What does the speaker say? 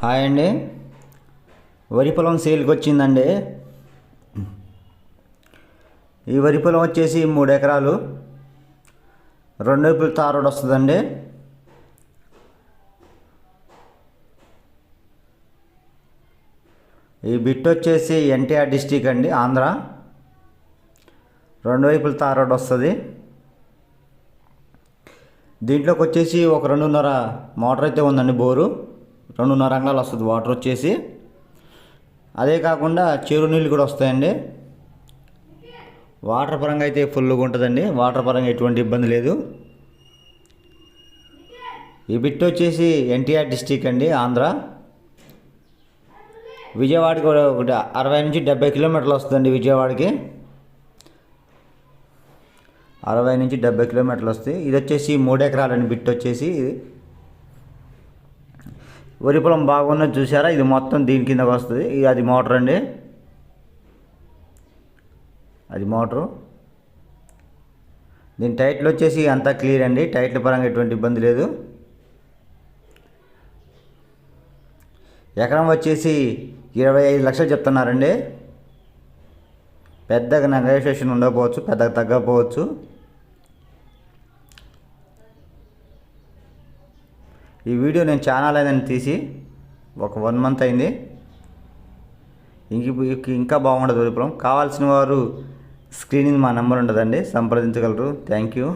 Hi అండి. వరి పొలం సేల్కి వచ్చిందండి. ఈ వరి పొలం వచ్చేసి మూడు ఎకరాలు. రెండు వైపులు తారోడు వస్తుందండి. ఈ బిట్ వచ్చేసి ఎన్టీఆర్ డిస్టిక్ అండి ఆంధ్ర. రెండు వైపులు తారోడు వస్తుంది. దీంట్లోకి వచ్చేసి ఒక రెండున్నర మోటార్ అయితే ఉందండి బోరు. రెండున్నర అంగళాలు వస్తుంది వాటర్ వచ్చేసి. అదే కాకుండా చెరువు నీళ్ళు కూడా వస్తాయండి. వాటర్ పరంగా అయితే ఫుల్గా ఉంటుందండి. వాటర్ పరంగా ఎటువంటి ఇబ్బంది లేదు. ఈ బిట్ వచ్చేసి ఎన్టీఆర్ డిస్టిక్ అండి ఆంధ్ర. విజయవాడకి ఒక- ఒకటి అరవై నుంచి డెబ్బై కిలోమీటర్లు వస్తుందండి విజయవాడకి. అరవై నుంచి డెబ్బై కిలోమీటర్లు వస్తాయి. ఇది వచ్చేసి మూడు ఎకరాలండి బిట్ వచ్చేసి. ఇది వరి పొలం బాగున్నది చూసారా ఇది మొత్తం దీని కిందకు వస్తుంది. ఇది అది మోటార్ అండి. అది మోటరు. దీని టైట్లు వచ్చేసి అంతా క్లియర్ అండి. టైట్ల పరంగా ఎటువంటి ఇబ్బంది లేదు. ఎకరం వచ్చేసి ఇరవై ఐదు లక్షలు చెప్తున్నారండి. పెద్దగా నెగోషియేషన్ ఉండకపోవచ్చు పెద్దగా తగ్గకపోవచ్చు. ఈ వీడియో నేను ఛానల్ అయిందని తీసి ఒక వన్ మంత్ అయింది. ఇంక ఇంకా బాగుండదు విప్లవం కావాల్సిన వారు స్క్రీనింగ్ మా నెంబర్ ఉంటుందండి సంప్రదించగలరు. Thank you